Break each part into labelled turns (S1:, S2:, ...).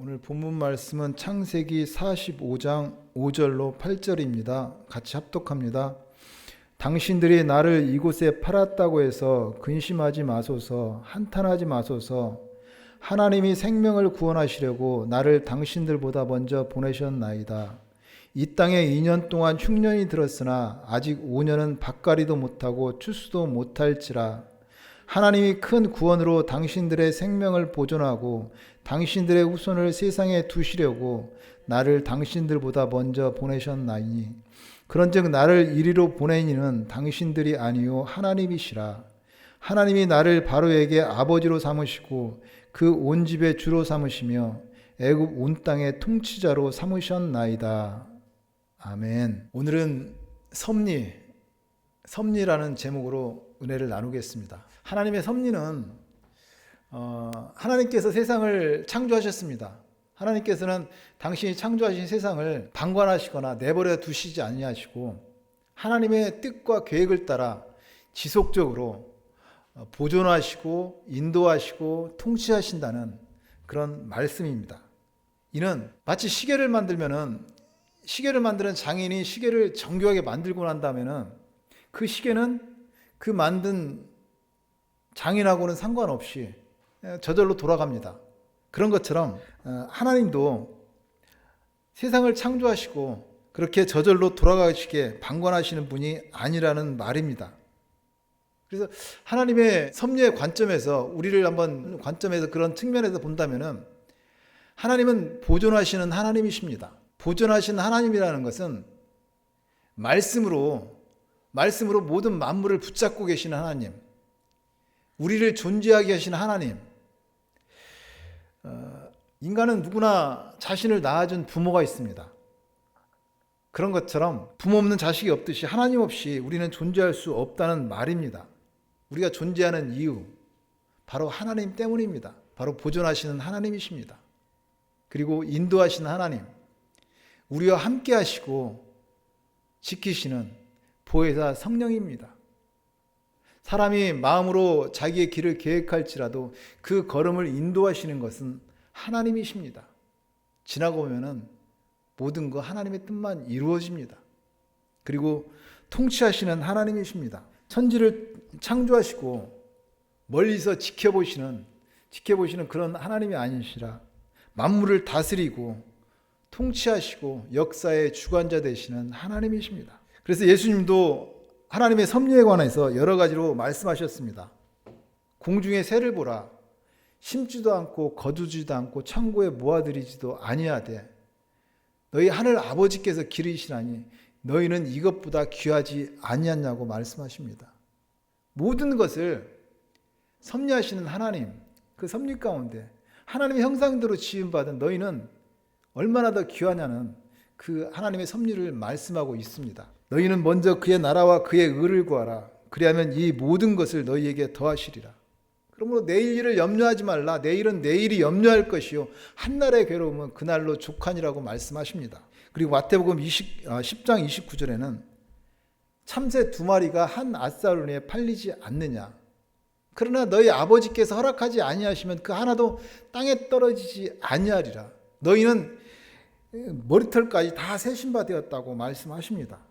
S1: 오늘 본문 말씀은 창세기 45장 5절로 8절입니다. 같이 합독합니다. 당신들이 나를 이곳에 팔았다고 해서 근심하지 마소서, 한탄하지 마소서. 하나님이 생명을 구원하시려고 나를 당신들보다 먼저 보내셨나이다. 이 땅에 2년 동안 흉년이 들었으나 아직 5년은 밭가리도 못하고 추수도 못할지라. 하나님이 큰 구원으로 당신들의 생명을 보존하고 당신들의 후손을 세상에 두시려고 나를 당신들보다 먼저 보내셨나이니 그런즉 나를 이리로 보낸 이는 당신들이 아니요 하나님이시라. 하나님이 나를 바로에게 아버지로 삼으시고 그 온 집의 주로 삼으시며 애굽 온 땅의 통치자로 삼으셨나이다. 아멘. 오늘은 섭리 섭리라는 제목으로 은혜를 나누겠습니다 하나님의 섭리는 어, 하나님께서 세상을 창조하셨습니다. 하나님께서는 당신이 창조하신 세상을 방관하시거나 내버려 두시지 아니하시고 하나님의 뜻과 계획을 따라 지속적으로 어, 보존하시고 인도하시고 통치하신다는 그런 말씀입니다. 이는 마치 시계를 만들면은 시계를 만드는 장인이 시계를 정교하게 만들고 난 다음에는 그 시계는 그 만든 장인하고는 상관없이 저절로 돌아갑니다. 그런 것처럼 어, 하나님도 세상을 창조하시고 그렇게 저절로 돌아가시게 방관하시는 분이 아니라는 말입니다. 그래서 하나님의 섭리의 관점에서 우리를 한번 관점에서 그런 측면에서 본다면은 하나님은 보존하시는 하나님이십니다. 보존하시는 하나님이라는 것은 말씀으로 말씀으로 모든 만물을 붙잡고 계시는 하나님, 우리를 존재하게 하시는 하나님, 어, 인간은 누구나 자신을 낳아준 부모가 있습니다. 그런 것처럼 부모 없는 자식이 없듯이 하나님 없이 우리는 존재할 수 없다는 말입니다. 우리가 존재하는 이유, 바로 하나님 때문입니다. 바로 보존하시는 하나님이십니다. 그리고 인도하시는 하나님, 우리와 함께 하시고 지키시는 보혜사 성령입니다. 사람이 마음으로 자기의 길을 계획할지라도 그 걸음을 인도하시는 것은 하나님이십니다. 지나고 보면은 모든 거 하나님의 뜻만 이루어집니다. 그리고 통치하시는 하나님이십니다. 천지를 창조하시고 멀리서 지켜보시는 지켜보시는 그런 하나님이 아니시라 만물을 다스리고 통치하시고 역사의 주관자 되시는 하나님이십니다. 그래서 예수님도 하나님의 섭리에 관해서 여러 가지로 말씀하셨습니다. 공중의 새를 보라. 심지도 않고 거두지도 않고 창고에 모아들이지도 아니하되 너희 하늘 아버지께서 기르시나니 너희는 이것보다 귀하지 아니하냐고 말씀하십니다. 모든 것을 섭리하시는 하나님, 그 섭리 가운데 하나님의 형상대로 지음받은 너희는 얼마나 더 귀하냐는 그 하나님의 섭리를 말씀하고 있습니다. 너희는 먼저 그의 나라와 그의 의를 구하라. 그리하면 이 모든 것을 너희에게 더하시리라. 그러므로 내일 일을 염려하지 말라. 내일은 내일이 염려할 것이요. 한날의 괴로움은 그날로 족하니라고 말씀하십니다. 그리고 마태복음 20, 10장 29절에는 참새 두 마리가 한 아싸르니에 팔리지 않느냐. 그러나 너희 아버지께서 허락하지 아니하시면 그 하나도 땅에 떨어지지 아니하리라. 너희는 머리털까지 다 세신바 되었다고 말씀하십니다.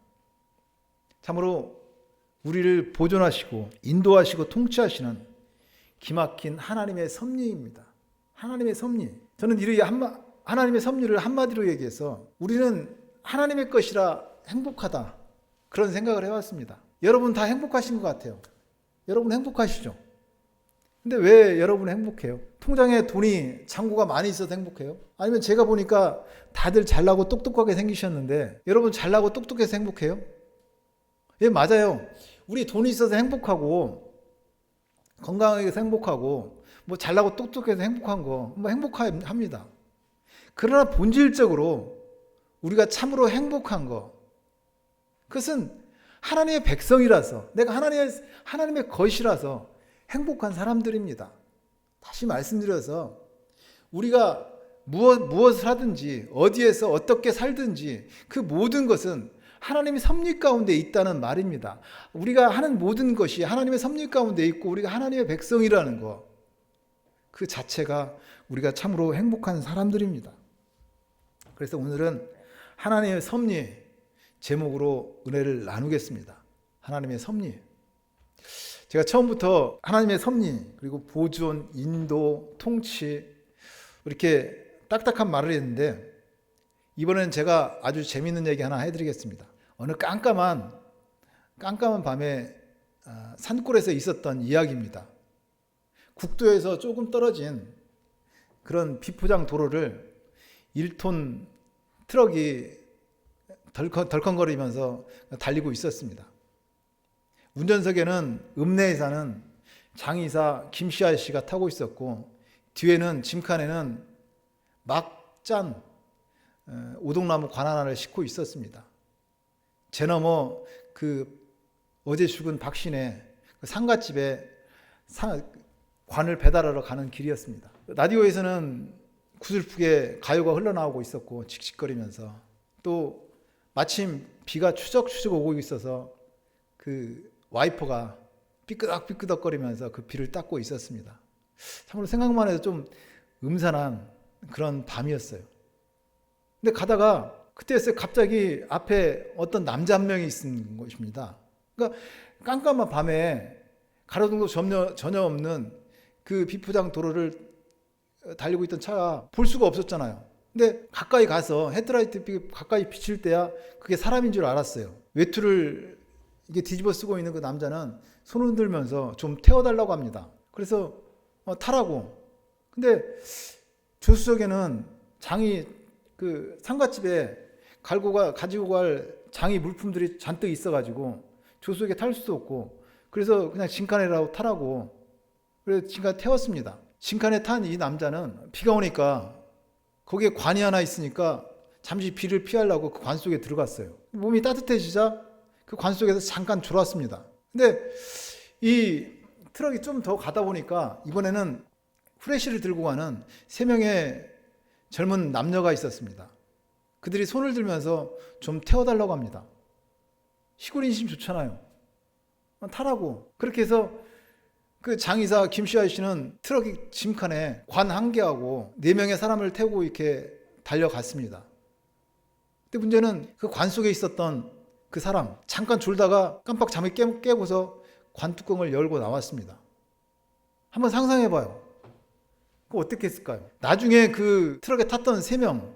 S1: 참으로 우리를 보존하시고 인도하시고 통치하시는 기막힌 하나님의 섭리입니다. 하나님의 섭리. 저는 이를 한마, 하나님의 섭리를 한마디로 얘기해서 우리는 하나님의 것이라 행복하다. 그런 생각을 해왔습니다. 여러분 다 행복하신 것 같아요. 여러분 행복하시죠? 근데 왜 여러분 행복해요? 통장에 돈이 잔고가 많이 있어서 행복해요? 아니면 제가 보니까 다들 잘나고 똑똑하게 생기셨는데 여러분 잘나고 똑똑해서 행복해요? 예, 맞아요. 우리 돈이 있어서 행복하고 건강하게 행복하고 뭐 잘나고 똑똑해서 행복한 거 뭐 행복합니다. 그러나 본질적으로 우리가 참으로 행복한 거 그것은 하나님의 백성이라서 내가 하나님의 하나님의 것이라서 행복한 사람들입니다. 다시 말씀드려서 우리가 무엇 무엇을 하든지 어디에서 어떻게 살든지 그 모든 것은 하나님의 섭리 가운데 있다는 말입니다. 우리가 하는 모든 것이 하나님의 섭리 가운데 있고 우리가 하나님의 백성이라는 거. 그 자체가 우리가 참으로 행복한 사람들입니다. 그래서 오늘은 하나님의 섭리 제목으로 은혜를 나누겠습니다. 하나님의 섭리. 제가 처음부터 하나님의 섭리 그리고 보존, 인도, 통치 이렇게 딱딱한 말을 했는데 이번엔 제가 아주 재밌는 얘기 하나 해드리겠습니다. 어느 깜깜한 깜깜한 밤에 아, 산골에서 있었던 이야기입니다. 국도에서 조금 떨어진 그런 비포장 도로를 1톤 트럭이 덜컹, 덜컹거리면서 달리고 있었습니다. 운전석에는 읍내에 사는 장의사 김씨아 씨가 타고 있었고 뒤에는 짐칸에는 막짠 어, 오동나무 관 하나를 싣고 있었습니다. 제 너머 그 어제 죽은 박신의 그 상가집에 사- 관을 배달하러 가는 길이었습니다. 라디오에서는 구슬프게 가요가 흘러나오고 있었고 칙칙거리면서 또 마침 비가 추적추적 오고 있어서 그 와이퍼가 삐끄덕삐끄덕거리면서 그 비를 닦고 있었습니다. 참으로 생각만 해도 좀 음산한 그런 밤이었어요. 근데 가다가 그때였어요. 갑자기 앞에 어떤 남자 한 명이 있는 것입니다. 그러니까 깜깜한 밤에 가로등도 전혀, 전혀 없는 그 비포장 도로를 달리고 있던 차가 볼 수가 없었잖아요. 근데 가까이 가서 헤드라이트 빛 가까이 비칠 때야 그게 사람인 줄 알았어요. 외투를 이게 뒤집어 쓰고 있는 그 남자는 손을 흔들면서 좀 태워달라고 합니다. 그래서 어, 타라고. 근데 조수석에는 장이 그 상가집에 갈고 가 가지고 갈 장이 물품들이 잔뜩 있어가지고 조수석에 탈 수도 없고 그래서 그냥 진칸에라고 타라고 그래서 진칸 태웠습니다. 진칸에 탄 이 남자는 비가 오니까 거기에 관이 하나 있으니까 잠시 비를 피하려고 그 관 속에 들어갔어요. 몸이 따뜻해지자 그 관 속에서 잠깐 졸았습니다. 근데 이 트럭이 좀 더 가다 보니까 이번에는 후레쉬를 들고 가는 세 명의 젊은 남녀가 있었습니다. 그들이 손을 들면서 좀 태워달라고 합니다. 시골 인심 좋잖아요. 타라고. 그렇게 해서 그 장의사 김시아 씨는 트럭 짐칸에 관 한 개하고 네 명의 사람을 태우고 이렇게 달려갔습니다. 근데 문제는 그 관 속에 있었던 그 사람 잠깐 졸다가 깜빡 잠을 깨, 깨고서 관 뚜껑을 열고 나왔습니다. 한번 상상해 봐요. 그 어떻게 했을까요? 나중에 그 트럭에 탔던 세 명,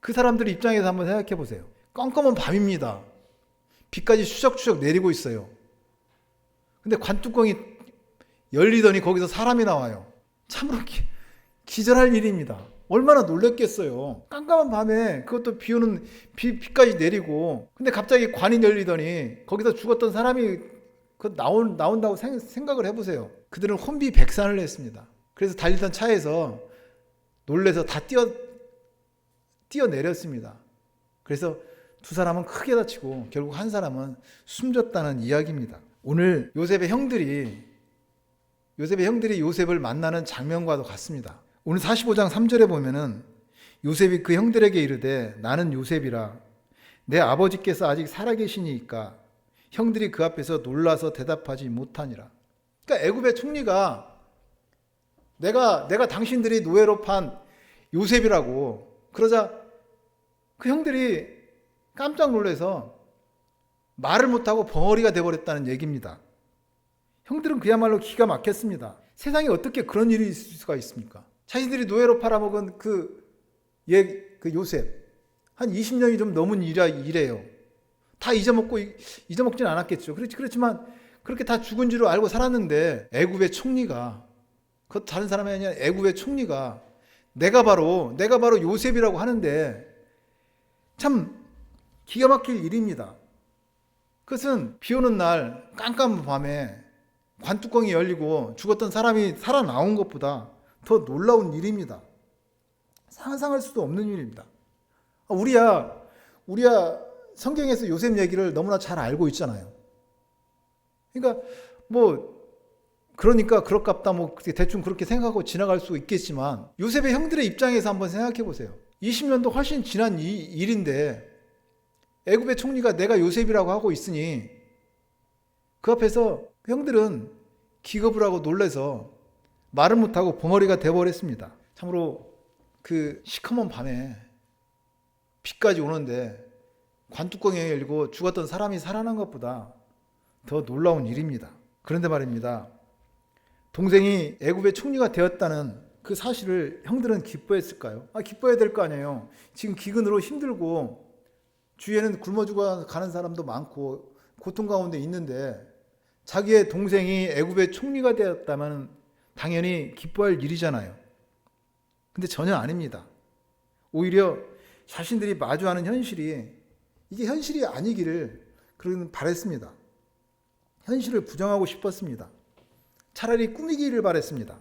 S1: 그 사람들 입장에서 한번 생각해 보세요. 껌껌한 밤입니다. 비까지 추적추적 내리고 있어요. 근데 관뚜껑이 열리더니 거기서 사람이 나와요. 참으로 기, 기절할 일입니다. 얼마나 놀랬겠어요. 깜깜한 밤에 그것도 비 오는 비, 비까지 내리고 근데 갑자기 관이 열리더니 거기서 죽었던 사람이 그 나온, 나온다고 생, 생각을 해보세요. 그들은 혼비백산을 했습니다. 그래서 달리던 차에서 놀래서 다 뛰어 뛰어내렸습니다. 그래서 두 사람은 크게 다치고 결국 한 사람은 숨졌다는 이야기입니다. 오늘 요셉의 형들이 요셉의 형들이 요셉을 만나는 장면과도 같습니다. 오늘 45장 3절에 보면은 요셉이 그 형들에게 이르되 나는 요셉이라 내 아버지께서 아직 살아계시니까 형들이 그 앞에서 놀라서 대답하지 못하니라. 그러니까 애굽의 총리가 내가 내가 당신들이 노예로 판 요셉이라고 그러자 그 형들이 깜짝 놀라서 말을 못하고 벙어리가 돼버렸다는 얘기입니다. 형들은 그야말로 기가 막혔습니다. 세상에 어떻게 그런 일이 있을 수가 있습니까? 자신들이 노예로 팔아먹은 그, 예, 그 요셉. 한 20년이 좀 넘은 일이라, 일이에요. 다 잊어먹고, 잊어먹진 않았겠죠. 그렇지, 그렇지만 그렇게 다 죽은 줄을 알고 살았는데 애굽의 총리가, 그 다른 사람이 아니라 애굽의 총리가 내가 바로, 내가 바로 요셉이라고 하는데 참 기가 막힐 일입니다. 그것은 비 오는 날 깜깜한 밤에 관뚜껑이 열리고 죽었던 사람이 살아나온 것보다 더 놀라운 일입니다. 상상할 수도 없는 일입니다. 아, 우리야, 우리야 성경에서 요셉 얘기를 너무나 잘 알고 있잖아요. 그러니까 뭐 그러니까 그렇갑다 뭐 대충 그렇게 생각하고 지나갈 수 있겠지만 요셉의 형들의 입장에서 한번 생각해 보세요. 20년도 훨씬 지난 이 일인데 애굽의 총리가 내가 요셉이라고 하고 있으니 그 앞에서 그 형들은 기겁을 하고 놀래서 말을 못하고 벙어리가 되어버렸습니다. 참으로 그 시커먼 밤에 비까지 오는데 관뚜껑이 열리고 죽었던 사람이 살아난 것보다 더 놀라운 일입니다. 그런데 말입니다. 동생이 애굽의 총리가 되었다는 그 사실을 형들은 기뻐했을까요? 아, 기뻐해야 될 거 아니에요. 지금 기근으로 힘들고 주위에는 굶어 죽어 가는 사람도 많고 고통 가운데 있는데 자기의 동생이 애굽의 총리가 되었다면 당연히 기뻐할 일이잖아요. 근데 전혀 아닙니다. 오히려 자신들이 마주하는 현실이 이게 현실이 아니기를 그런 바랬습니다. 현실을 부정하고 싶었습니다. 차라리 꾸미기를 바랬습니다.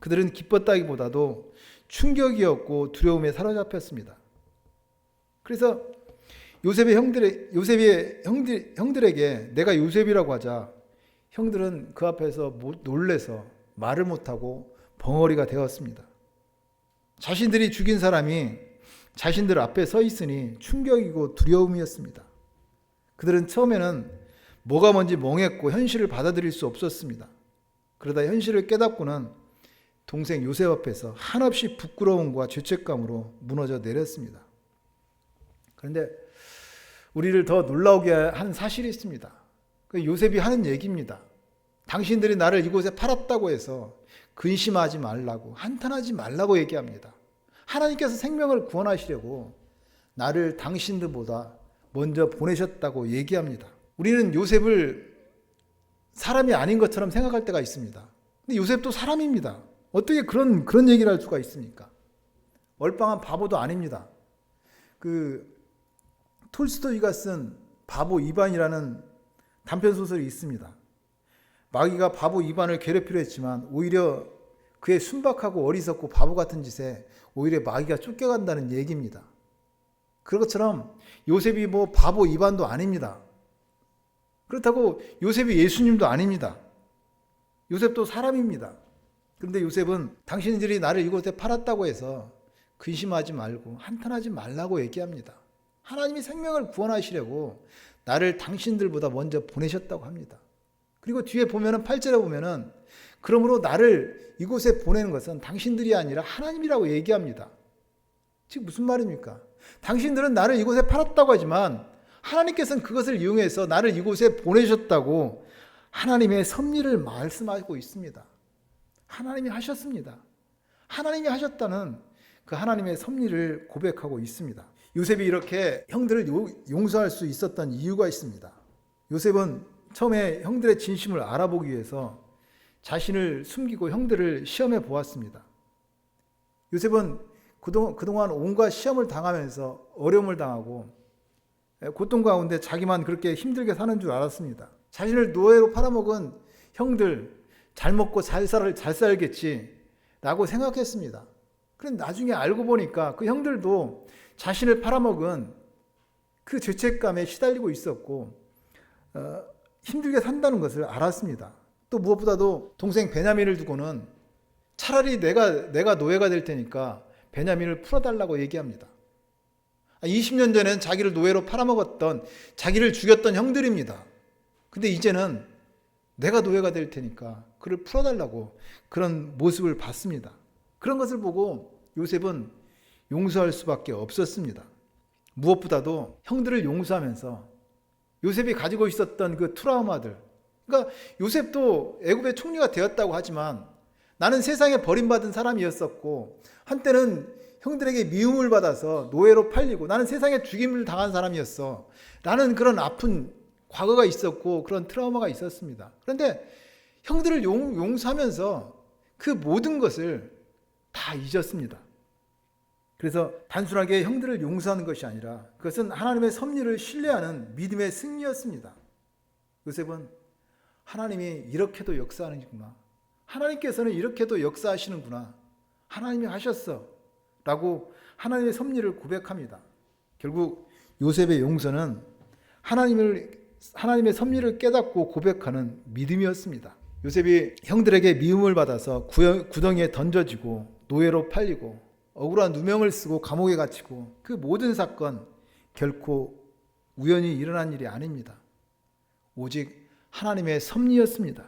S1: 그들은 기뻤다기보다도 충격이었고 두려움에 사로잡혔습니다. 그래서 요셉의 형들의 요셉의 형들 형들에게 내가 요셉이라고 하자 형들은 그 앞에서 못- 놀래서 말을 못하고 벙어리가 되었습니다. 자신들이 죽인 사람이 자신들 앞에 서 있으니 충격이고 두려움이었습니다. 그들은 처음에는 뭐가 뭔지 멍했고 현실을 받아들일 수 없었습니다. 그러다 현실을 깨닫고는 동생 요셉 앞에서 한없이 부끄러움과 죄책감으로 무너져 내렸습니다. 그런데 우리를 더 놀라우게 한 사실이 있습니다. 그 요셉이 하는 얘기입니다. 당신들이 나를 이곳에 팔았다고 해서 근심하지 말라고 한탄하지 말라고 얘기합니다. 하나님께서 생명을 구원하시려고 나를 당신들보다 먼저 보내셨다고 얘기합니다. 우리는 요셉을 사람이 아닌 것처럼 생각할 때가 있습니다. 근데 요셉도 사람입니다. 어떻게 그런 그런 얘기를 할 수가 있습니까? 얼빵한 바보도 아닙니다. 그 톨스토이가 쓴 바보 이반이라는 단편 소설이 있습니다. 마귀가 바보 이반을 괴롭히려 했지만 오히려 그의 순박하고 어리석고 바보 같은 짓에 오히려 마귀가 쫓겨간다는 얘기입니다. 그런 것처럼 요셉이 뭐 바보 이반도 아닙니다. 그렇다고 요셉이 예수님도 아닙니다. 요셉도 사람입니다. 그런데 요셉은 당신들이 나를 이곳에 팔았다고 해서 근심하지 말고 한탄하지 말라고 얘기합니다. 하나님이 생명을 구원하시려고 나를 당신들보다 먼저 보내셨다고 합니다. 그리고 뒤에 보면은 8절에 보면은 그러므로 나를 이곳에 보내는 것은 당신들이 아니라 하나님이라고 얘기합니다. 즉 무슨 말입니까? 당신들은 나를 이곳에 팔았다고 하지만 하나님께서는 그것을 이용해서 나를 이곳에 보내셨다고 하나님의 섭리를 말씀하고 있습니다. 하나님이 하셨습니다. 하나님이 하셨다는 그 하나님의 섭리를 고백하고 있습니다. 요셉이 이렇게 형들을 요- 용서할 수 있었던 이유가 있습니다. 요셉은 처음에 형들의 진심을 알아보기 위해서 자신을 숨기고 형들을 시험해 보았습니다. 요셉은 그동- 그동안 온갖 시험을 당하면서 어려움을 당하고 고통 가운데 자기만 그렇게 힘들게 사는 줄 알았습니다. 자신을 노예로 팔아먹은 형들 잘 먹고 잘, 살, 잘 살겠지 라고 생각했습니다. 그런데 나중에 알고 보니까 그 형들도 자신을 팔아먹은 그 죄책감에 시달리고 있었고 어, 힘들게 산다는 것을 알았습니다. 또 무엇보다도 동생 베냐민을 두고는 차라리 내가 내가 노예가 될 테니까 베냐민을 풀어달라고 얘기합니다. 20년 전에는 자기를 노예로 팔아먹었던 자기를 죽였던 형들입니다. 근데 이제는 내가 노예가 될 테니까 그를 풀어달라고 그런 모습을 봤습니다. 그런 것을 보고 요셉은 용서할 수밖에 없었습니다. 무엇보다도 형들을 용서하면서 요셉이 가지고 있었던 그 트라우마들. 그러니까 요셉도 애굽의 총리가 되었다고 하지만 나는 세상에 버림받은 사람이었었고 한때는 형들에게 미움을 받아서 노예로 팔리고 나는 세상에 죽임을 당한 사람이었어. 라는 그런 아픈 과거가 있었고 그런 트라우마가 있었습니다. 그런데 형들을 용, 용서하면서 그 모든 것을 다 잊었습니다. 그래서 단순하게 형들을 용서하는 것이 아니라 그것은 하나님의 섭리를 신뢰하는 믿음의 승리였습니다. 요셉은 하나님이 이렇게도 역사하는구나. 하나님께서는 이렇게도 역사하시는구나. 하나님이 하셨어. 라고 하나님의 섭리를 고백합니다. 결국 요셉의 용서는 하나님을 하나님의 섭리를 깨닫고 고백하는 믿음이었습니다. 요셉이 형들에게 미움을 받아서 구덩- 구덩이에 던져지고 노예로 팔리고 억울한 누명을 쓰고 감옥에 갇히고 그 모든 사건 결코 우연히 일어난 일이 아닙니다. 오직 하나님의 섭리였습니다.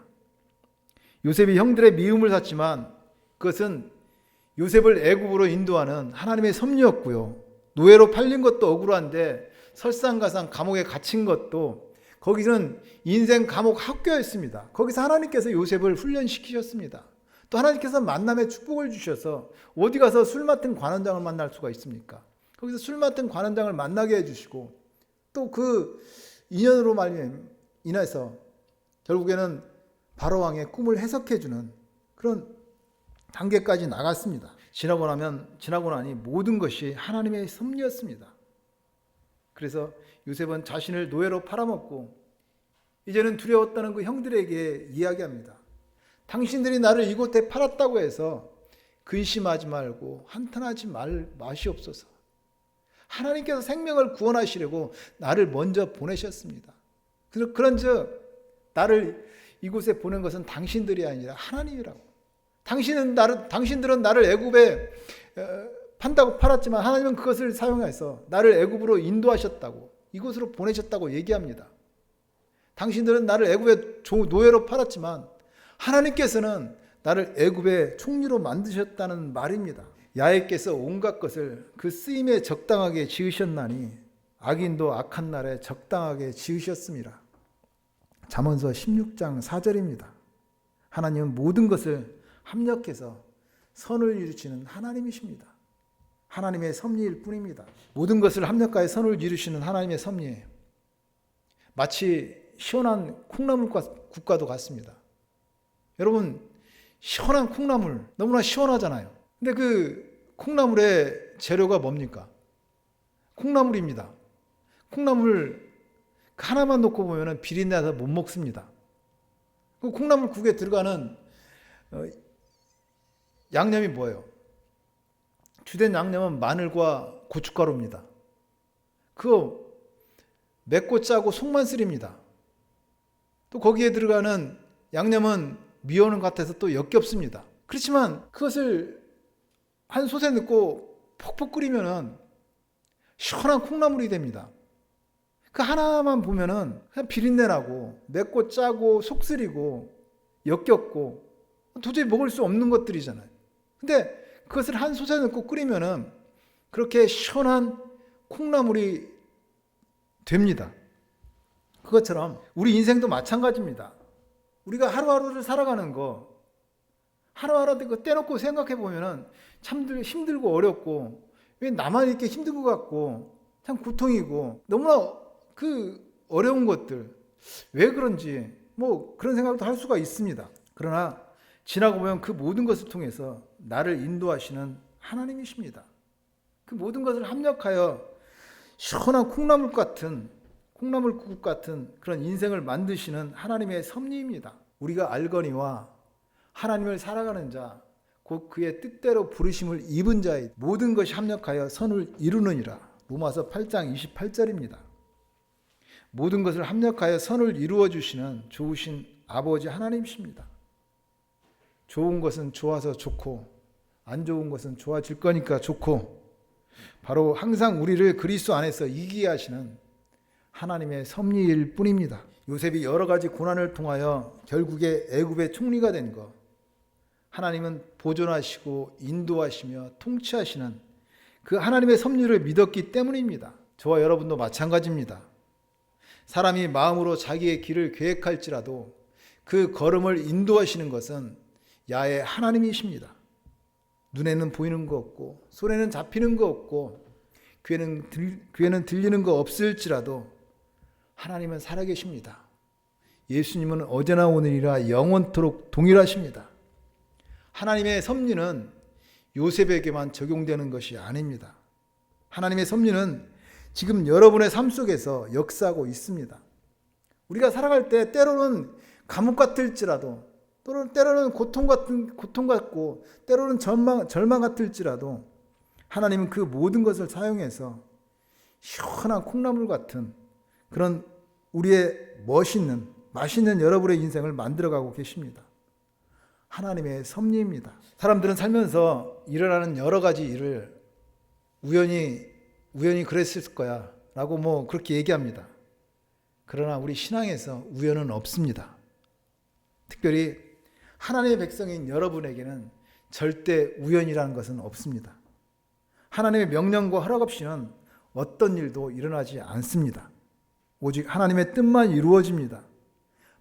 S1: 요셉이 형들의 미움을 샀지만 그것은 요셉을 애굽으로 인도하는 하나님의 섭리였고요. 노예로 팔린 것도 억울한데 설상가상 감옥에 갇힌 것도 거기는 인생 감옥 학교였습니다. 거기서 하나님께서 요셉을 훈련시키셨습니다. 또 하나님께서 만남의 축복을 주셔서 어디 가서 술 맡은 관원장을 만날 수가 있습니까? 거기서 술 맡은 관원장을 만나게 해주시고 또 그 인연으로 말미 인해서 결국에는 바로 왕의 꿈을 해석해주는 그런 단계까지 나갔습니다. 지나고 나면 지나고 나니 모든 것이 하나님의 섭리였습니다. 그래서 요셉은 자신을 노예로 팔아먹고 이제는 두려웠다는 그 형들에게 이야기합니다. 당신들이 나를 이곳에 팔았다고 해서 근심하지 말고 한탄하지 말 마시옵소서. 하나님께서 생명을 구원하시려고 나를 먼저 보내셨습니다. 그런즉 나를 이곳에 보낸 것은 당신들이 아니라 하나님이라고. 당신은 나를 당신들은 나를 애굽에 판다고 팔았지만 하나님은 그것을 사용해서 나를 애굽으로 인도하셨다고 이곳으로 보내셨다고 얘기합니다. 당신들은 나를 애굽의 노예로 팔았지만 하나님께서는 나를 애굽의 총리로 만드셨다는 말입니다. 야훼께서 온갖 것을 그 쓰임에 적당하게 지으셨나니 악인도 악한 날에 적당하게 지으셨습니다. 잠언서 16장 4절입니다. 하나님은 모든 것을 합력해서 선을 이루시는 하나님이십니다. 하나님의 섭리일 뿐입니다. 모든 것을 합력하여 선을 이루시는 하나님의 섭리예요. 마치 시원한 콩나물 국가도 같습니다. 여러분 시원한 콩나물 너무나 시원하잖아요. 근데 그 콩나물의 재료가 뭡니까? 콩나물입니다. 콩나물 하나만 놓고 보면 비린내서 못 먹습니다. 그 콩나물 국에 들어가는 어, 양념이 뭐예요? 주된 양념은 마늘과 고춧가루입니다. 그거 맵고 짜고 속만 쓰립니다. 또 거기에 들어가는 양념은 미원은 같아서 또 역겹습니다. 그렇지만 그것을 한 솥에 넣고 퍽퍽 끓이면은 시원한 콩나물이 됩니다. 그 하나만 보면은 그냥 비린내 나고 맵고 짜고 속쓰리고 역겹고 도저히 먹을 수 없는 것들이잖아요. 근데 그것을 한 솥에 넣고 끓이면은 그렇게 시원한 콩나물이 됩니다. 그것처럼 우리 인생도 마찬가지입니다. 우리가 하루하루를 살아가는 거 하루하루 그 떼놓고 생각해 보면은 참 힘들고 어렵고 왜 나만 이렇게 힘든 것 같고 참 고통이고 너무나 그 어려운 것들 왜 그런지 뭐 그런 생각도 할 수가 있습니다. 그러나 지나고 보면 그 모든 것을 통해서 나를 인도하시는 하나님이십니다. 그 모든 것을 합력하여 시원한 콩나물 같은 콩나물국 같은 그런 인생을 만드시는 하나님의 섭리입니다. 우리가 알거니와 하나님을 살아가는 자, 곧 그의 뜻대로 부르심을 입은 자의 모든 것이 합력하여 선을 이루느니라. 로마서 8장 28절입니다. 모든 것을 합력하여 선을 이루어 주시는 좋으신 아버지 하나님이십니다. 좋은 것은 좋아서 좋고 안 좋은 것은 좋아질 거니까 좋고 바로 항상 우리를 그리스도 안에서 이기게 하시는 하나님의 섭리일 뿐입니다. 요셉이 여러 가지 고난을 통하여 결국에 애굽의 총리가 된 것. 하나님은 보존하시고 인도하시며 통치하시는 그 하나님의 섭리를 믿었기 때문입니다. 저와 여러분도 마찬가지입니다. 사람이 마음으로 자기의 길을 계획할지라도 그 걸음을 인도하시는 것은 야의 하나님이십니다. 눈에는 보이는 거 없고 손에는 잡히는 거 없고 귀에는, 들, 귀에는 들리는 거 없을지라도 하나님은 살아계십니다. 예수님은 어제나 오늘이라 영원토록 동일하십니다. 하나님의 섭리는 요셉에게만 적용되는 것이 아닙니다. 하나님의 섭리는 지금 여러분의 삶 속에서 역사하고 있습니다. 우리가 살아갈 때 때로는 감옥 같을지라도 또는 때로는 고통 같은 고통 같고 때로는 절망 절망 같을지라도 하나님은 그 모든 것을 사용해서 시원한 콩나물 같은 그런 우리의 멋있는 맛있는 여러분의 인생을 만들어가고 계십니다. 하나님의 섭리입니다. 사람들은 살면서 일어나는 여러 가지 일을 우연히 우연히 그랬을 거야라고 뭐 그렇게 얘기합니다. 그러나 우리 신앙에서 우연은 없습니다. 특별히 하나님의 백성인 여러분에게는 절대 우연이라는 것은 없습니다. 하나님의 명령과 허락 없이는 어떤 일도 일어나지 않습니다. 오직 하나님의 뜻만 이루어집니다.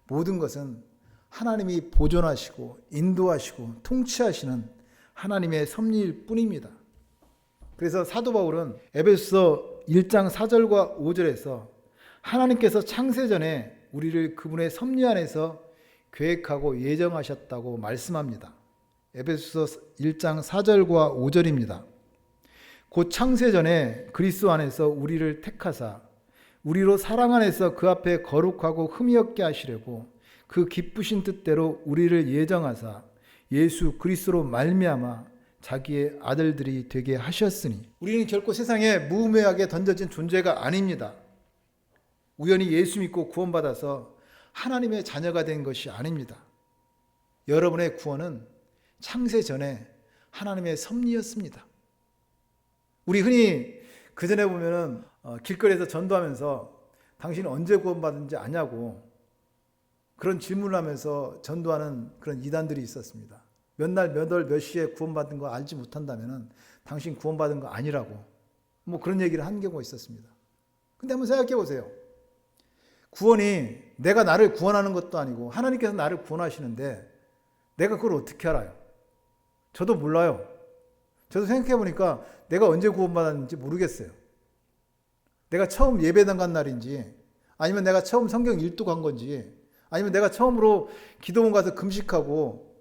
S1: 모든 것은 하나님이 보존하시고 인도하시고 통치하시는 하나님의 섭리일 뿐입니다. 그래서 사도 바울은 에베소서 1장 4절과 5절에서 하나님께서 창세 전에 우리를 그분의 섭리 안에서 계획하고 예정하셨다고 말씀합니다. 에베소서 1장 4절과 5절입니다. 곧 창세 전에 그리스도 안에서 우리를 택하사 우리로 사랑 안에서 그 앞에 거룩하고 흠이 없게 하시려고 그 기쁘신 뜻대로 우리를 예정하사 예수 그리스도로 말미암아 자기의 아들들이 되게 하셨으니 우리는 결코 세상에 무의미하게 던져진 존재가 아닙니다. 우연히 예수 믿고 구원받아서 하나님의 자녀가 된 것이 아닙니다. 여러분의 구원은 창세 전에 하나님의 섭리였습니다. 우리 흔히 그 전에 보면은 어, 길거리에서 전도하면서 당신 언제 구원받은지 아냐고 그런 질문을 하면서 전도하는 그런 이단들이 있었습니다. 몇 날, 몇 월, 몇 시에 구원받은 거 알지 못한다면은 당신 구원받은 거 아니라고 뭐 그런 얘기를 한 경우가 있었습니다. 근데 한번 생각해 보세요. 구원이 내가 나를 구원하는 것도 아니고 하나님께서 나를 구원하시는데 내가 그걸 어떻게 알아요? 저도 몰라요. 저도 생각해 보니까 내가 언제 구원받았는지 모르겠어요. 내가 처음 예배당 간 날인지 아니면 내가 처음 성경 일독 간 건지 아니면 내가 처음으로 기도원 가서 금식하고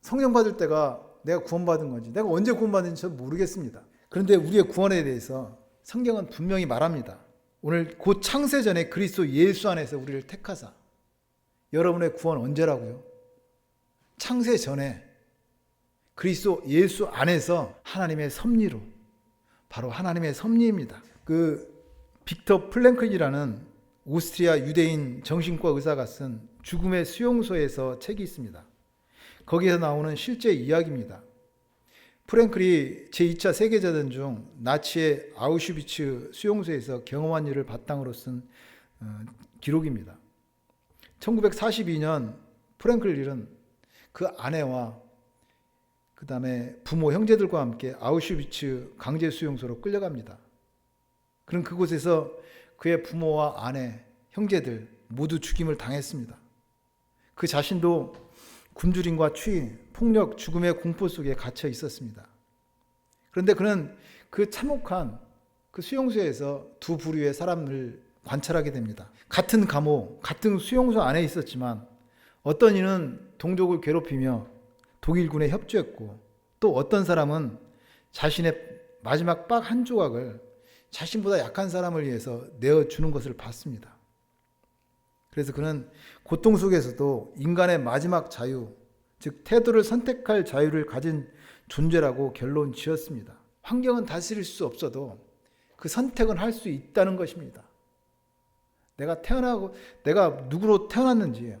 S1: 성령 받을 때가 내가 구원받은 건지 내가 언제 구원받은지 모르겠습니다. 그런데 우리의 구원에 대해서 성경은 분명히 말합니다. 오늘 곧 창세 전에 그리스도 예수 안에서 우리를 택하사 여러분의 구원 언제라고요? 창세 전에 그리스도 예수 안에서 하나님의 섭리로 바로 하나님의 섭리입니다. 그 빅터 플랭클이라는 오스트리아 유대인 정신과 의사가 쓴 죽음의 수용소에서 책이 있습니다. 거기에서 나오는 실제 이야기입니다. 프랭클이 제2차 세계대전 중 나치의 아우슈비츠 수용소에서 경험한 일을 바탕으로 쓴 어, 기록입니다. 1942년 프랭클 릴은 그 아내와 그 다음에 부모, 형제들과 함께 아우슈비츠 강제 수용소로 끌려갑니다. 그럼 그곳에서 그의 부모와 아내, 형제들 모두 죽임을 당했습니다. 그 자신도 굶주림과 추위, 폭력, 죽음의 공포 속에 갇혀 있었습니다. 그런데 그는 그 참혹한 그 수용소에서 두 부류의 사람을 관찰하게 됩니다. 같은 감옥, 같은 수용소 안에 있었지만 어떤 이는 동족을 괴롭히며 독일군에 협조했고 또 어떤 사람은 자신의 마지막 빡 한 조각을 자신보다 약한 사람을 위해서 내어주는 것을 봤습니다. 그래서 그는 고통 속에서도 인간의 마지막 자유, 즉 태도를 선택할 자유를 가진 존재라고 결론 지었습니다. 환경은 다스릴 수 없어도 그 선택은 할 수 있다는 것입니다. 내가 태어나고 내가 누구로 태어났는지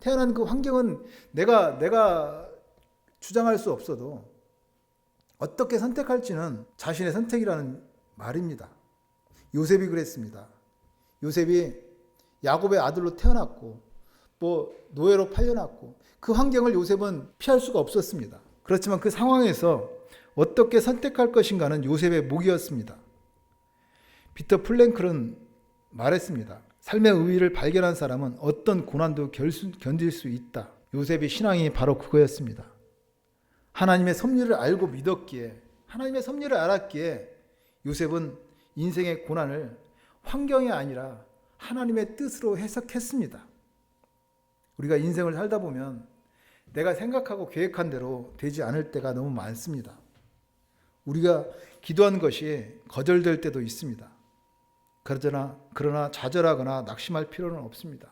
S1: 태어난 그 환경은 내가 내가 주장할 수 없어도 어떻게 선택할지는 자신의 선택이라는 말입니다. 요셉이 그랬습니다. 요셉이 야곱의 아들로 태어났고 뭐 노예로 팔려났고 그 환경을 요셉은 피할 수가 없었습니다. 그렇지만 그 상황에서 어떻게 선택할 것인가는 요셉의 목이었습니다. 피터 플랭클은 말했습니다. 삶의 의의를 발견한 사람은 어떤 고난도 결수, 견딜 수 있다. 요셉의 신앙이 바로 그거였습니다. 하나님의 섭리를 알고 믿었기에 하나님의 섭리를 알았기에 요셉은 인생의 고난을 환경이 아니라 하나님의 뜻으로 해석했습니다. 우리가 인생을 살다 보면 내가 생각하고 계획한 대로 되지 않을 때가 너무 많습니다. 우리가 기도한 것이 거절될 때도 있습니다. 그러나, 그러나 좌절하거나 낙심할 필요는 없습니다.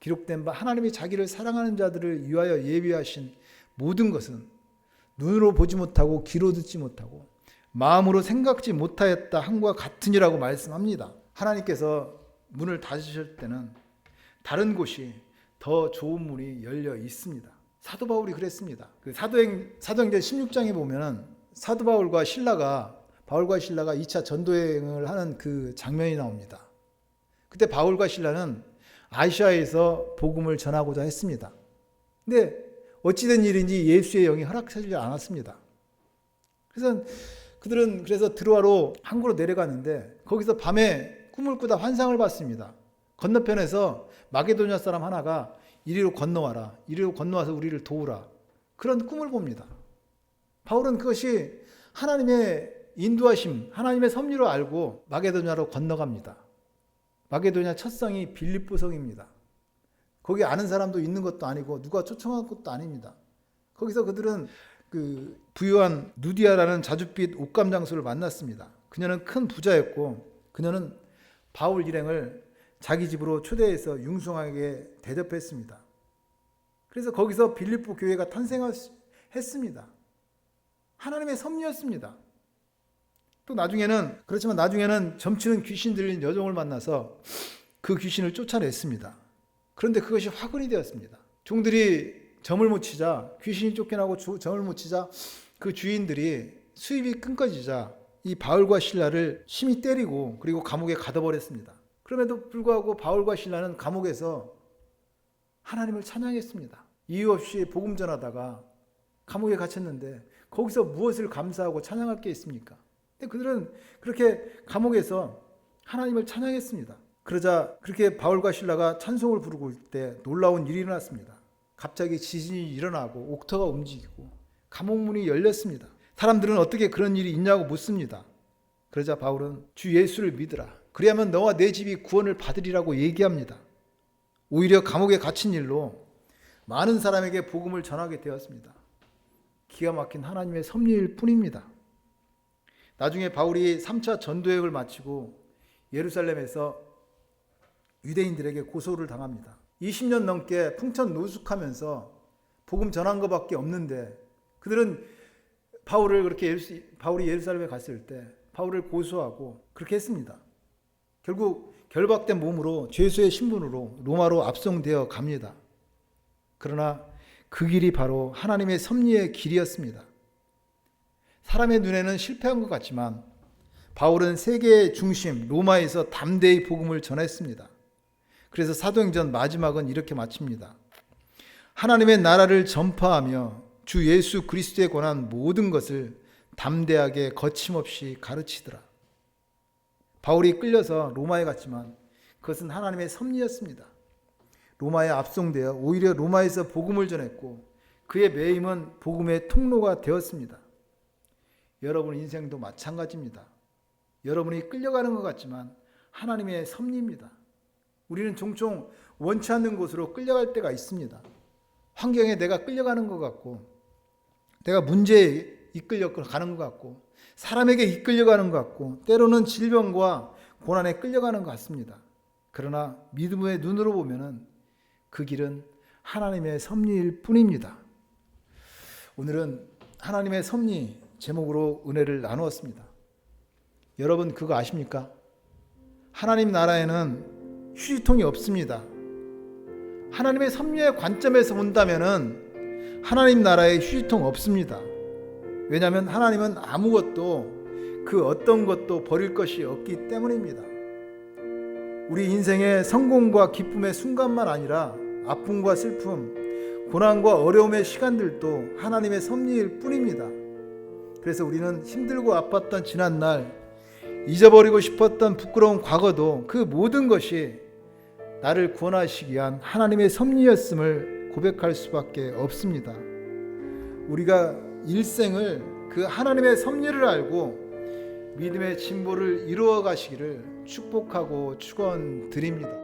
S1: 기록된 바 하나님이 자기를 사랑하는 자들을 위하여 예비하신 모든 것은 눈으로 보지 못하고 귀로 듣지 못하고 마음으로 생각지 못하였다 한과 같으니라고 말씀합니다. 하나님께서 문을 닫으실 때는 다른 곳이 더 좋은 문이 열려 있습니다. 사도 바울이 그랬습니다. 그 사도행 사도행전 16장에 보면은 사도 바울과 신라가 바울과 신라가 2차 전도행을 하는 그 장면이 나옵니다. 그때 바울과 신라는 아시아에서 복음을 전하고자 했습니다. 근데 어찌된 일인지 예수의 영이 허락하지 않았습니다. 그래서 그들은 그래서 드로아로 항구로 내려갔는데 거기서 밤에 꿈을 꾸다 환상을 봤습니다. 건너편에서 마게도냐 사람 하나가 이리로 건너와라. 이리로 건너와서 우리를 도우라. 그런 꿈을 봅니다. 바울은 그것이 하나님의 인도하심, 하나님의 섭리로 알고 마게도냐로 건너갑니다. 마게도냐 첫 성이 빌립보 성입니다. 거기 아는 사람도 있는 것도 아니고 누가 초청한 것도 아닙니다. 거기서 그들은 그 부유한 누디아라는 자줏빛 옷감 장소를 만났습니다. 그녀는 큰 부자였고 그녀는 바울 일행을 자기 집으로 초대해서 융숭하게 대접했습니다. 그래서 거기서 빌립보 교회가 탄생했습니다. 하나님의 섭리였습니다. 또 나중에는 그렇지만 나중에는 점치는 귀신 들린 여종을 만나서 그 귀신을 쫓아냈습니다. 그런데 그것이 화근이 되었습니다. 종들이 점을 못 치자 귀신이 쫓겨나고 주- 점을 못 치자 그 주인들이 수입이 끊겨지자 이 바울과 신라를 심히 때리고 그리고 감옥에 가둬버렸습니다. 그럼에도 불구하고 바울과 신라는 감옥에서 하나님을 찬양했습니다. 이유 없이 복음 전하다가 감옥에 갇혔는데 거기서 무엇을 감사하고 찬양할 게 있습니까? 근데 그들은 그렇게 감옥에서 하나님을 찬양했습니다. 그러자 그렇게 바울과 신라가 찬송을 부르고 있을 때 놀라운 일이 일어났습니다. 갑자기 지진이 일어나고 옥터가 움직이고 감옥문이 열렸습니다. 사람들은 어떻게 그런 일이 있냐고 묻습니다. 그러자 바울은 주 예수를 믿으라. 그리하면 너와 내 집이 구원을 받으리라고 얘기합니다. 오히려 감옥에 갇힌 일로 많은 사람에게 복음을 전하게 되었습니다. 기가 막힌 하나님의 섭리일 뿐입니다. 나중에 바울이 3차 전도여행을 마치고 예루살렘에서 유대인들에게 고소를 당합니다. 20년 넘게 풍천 노숙하면서 복음 전한 것밖에 없는데 그들은 바울을 그렇게 바울이 예루살렘에 갔을 때 바울을 고소하고 그렇게 했습니다. 결국 결박된 몸으로 죄수의 신분으로 로마로 압송되어 갑니다. 그러나 그 길이 바로 하나님의 섭리의 길이었습니다. 사람의 눈에는 실패한 것 같지만 바울은 세계의 중심 로마에서 담대히 복음을 전했습니다. 그래서 사도행전 마지막은 이렇게 마칩니다. 하나님의 나라를 전파하며 주 예수 그리스도에 관한 모든 것을 담대하게 거침없이 가르치더라. 바울이 끌려서 로마에 갔지만 그것은 하나님의 섭리였습니다. 로마에 압송되어 오히려 로마에서 복음을 전했고 그의 매임은 복음의 통로가 되었습니다. 여러분 인생도 마찬가지입니다. 여러분이 끌려가는 것 같지만 하나님의 섭리입니다. 우리는 종종 원치 않는 곳으로 끌려갈 때가 있습니다. 환경에 내가 끌려가는 것 같고, 내가 문제에 이끌려 가는 것 같고, 사람에게 이끌려가는 것 같고, 때로는 질병과 고난에 끌려가는 것 같습니다. 그러나 믿음의 눈으로 보면은 그 길은 하나님의 섭리일 뿐입니다. 오늘은 하나님의 섭리 제목으로 은혜를 나누었습니다. 여러분 그거 아십니까? 하나님 나라에는 휴지통이 없습니다. 하나님의 섭리의 관점에서 본다면은 하나님 나라에 휴지통 없습니다. 왜냐하면 하나님은 아무것도 그 어떤 것도 버릴 것이 없기 때문입니다. 우리 인생의 성공과 기쁨의 순간만 아니라 아픔과 슬픔, 고난과 어려움의 시간들도 하나님의 섭리일 뿐입니다. 그래서 우리는 힘들고 아팠던 지난 날, 잊어버리고 싶었던 부끄러운 과거도 그 모든 것이 나를 구원하시기 위한 하나님의 섭리였음을 고백할 수밖에 없습니다. 우리가 일생을 그 하나님의 섭리를 알고 믿음의 진보를 이루어 가시기를 축복하고 축원드립니다.